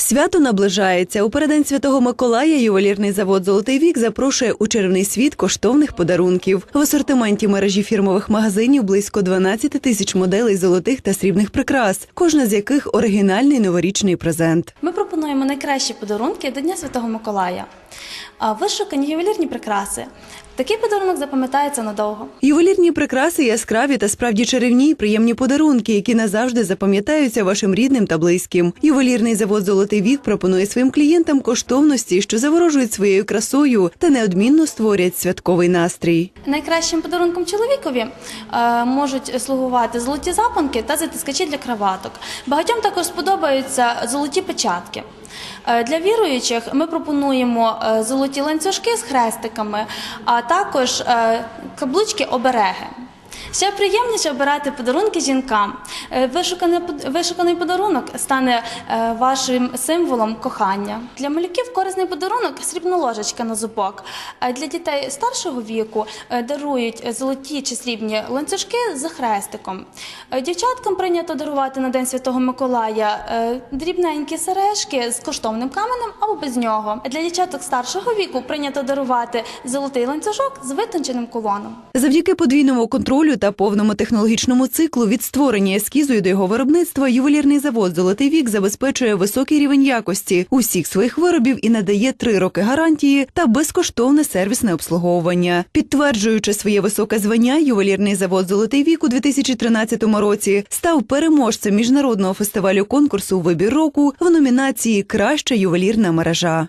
Свято наближається. У переддень Святого Миколая ювелірний завод Золотий вік запрошує у червний світ коштовних подарунків. В асортименті мережі фірмових магазинів близько 12 тисяч моделей золотих та срібних прикрас, кожна з яких оригінальний новорічний презент. Ми пропонуємо найкращі подарунки до Дня Святого Миколая. Вишукані ювелірні прикраси. Такий подарунок запам'ятається надовго. Ювелірні прикраси яскраві та справді чарівні, приємні подарунки, які назавжди запам'ятаються вашим рідним та близьким. Ювелірний завод Золотий вік пропонує своїм клієнтам коштовності, що заворожують своєю красою та неодмінно створять святковий настрій. Найкращим подарунком чоловікові е, можуть слугувати золоті запонки та затискачі для краваток. Багатьом також сподобаються золоті печатки. Е, Для віруючих ми пропонуємо е, золоті ланцюжки з хрестиками, а також е, каблучки обереги. Ще приємніше обирати подарунки жінкам. Е, Вишуканий, вишуканий подарунок стане е, вашим символом кохання. Для малюків корисний подарунок срібна ложечка на зубок. Для дітей старшого віку е, дарують золоті чи срібні ланцюжки з хрестиком. Дівчаткам прийнято дарувати на День Святого Миколая дрібненькі сережки з коштовним каменем або без нього. Для дівчаток старшого віку прийнято дарувати золотий ланцюжок з витонченим кулоном. Завдяки подвійному контролю та повному технологічному циклу від створення ескізу до його виробництва ювелірний завод Золотий вік забезпечує високий рівень якості усіх своїх виробів і надає три роки гарантії та безкоштовне сервісне обслуговування. Підтверджуючи своє високе звання, ювелірний завод Золотий вік у 2013 році став переможцем міжнародного фестивалю конкурсу Вибір року в номінації Краща ювелірна мережа.